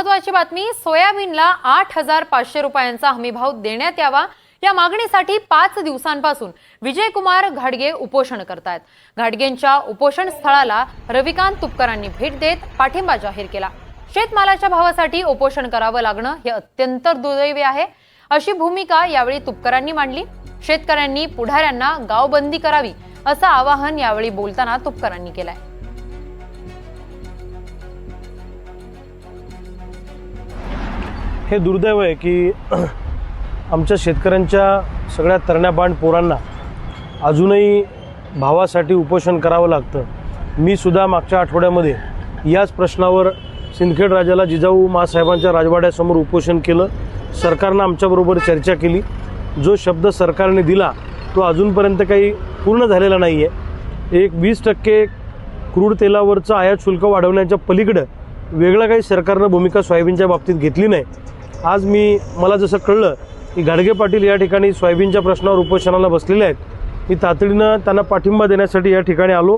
महत्वाची बातमी सोयाबीनला आठ हजार पाचशे रुपयांचा हमीभाव देण्यात यावा. या मागणीसाठी पाच दिवसांपासून विजयकुमार घाडगे उपोषण करतायत. घाडगेंच्या उपोषण स्थळाला रविकांत तुपकरांनी भेट देत पाठिंबा जाहीर केला. शेतमालाच्या भावासाठी उपोषण करावं लागणं हे अत्यंत दुर्दैवी आहे. अशी भूमिका यावेळी तुपकरांनी मांडली. शेतकऱ्यांनी पुढाऱ्यांना गावबंदी करावी असं आवाहन यावेळी बोलताना तुपकरांनी केलंय. हे दुर्दैव आहे की आमच्या शेतकऱ्यांच्या सगळ्या तरण्याबाण पोरांना अजूनही भावासाठी उपोषण करावं लागतं. मी सुद्धा मागच्या आठवड्यामध्ये याच प्रश्नावर सिंदखेड राजाला जिजाऊ मासाहेबांच्या राजवाड्यासमोर उपोषण केलं. सरकारनं आमच्याबरोबर चर्चा केली. जो शब्द सरकारने दिला तो अजूनपर्यंत काही पूर्ण झालेला नाही आहे एक वीस टक्के क्रूड तेलावरचं आयात शुल्क वाढवण्याच्या पलीकडं वेगळं काही सरकारनं भूमिका सोयाबीनच्या बाबतीत घेतली नाही. आज मी मला जसं कळलं की गाडगे पाटील या ठिकाणी सोयाबीनच्या प्रश्नावर उपोषणाला बसलेले आहेत मी तातडीनं त्यांना पाठिंबा देण्यासाठी या ठिकाणी आलो.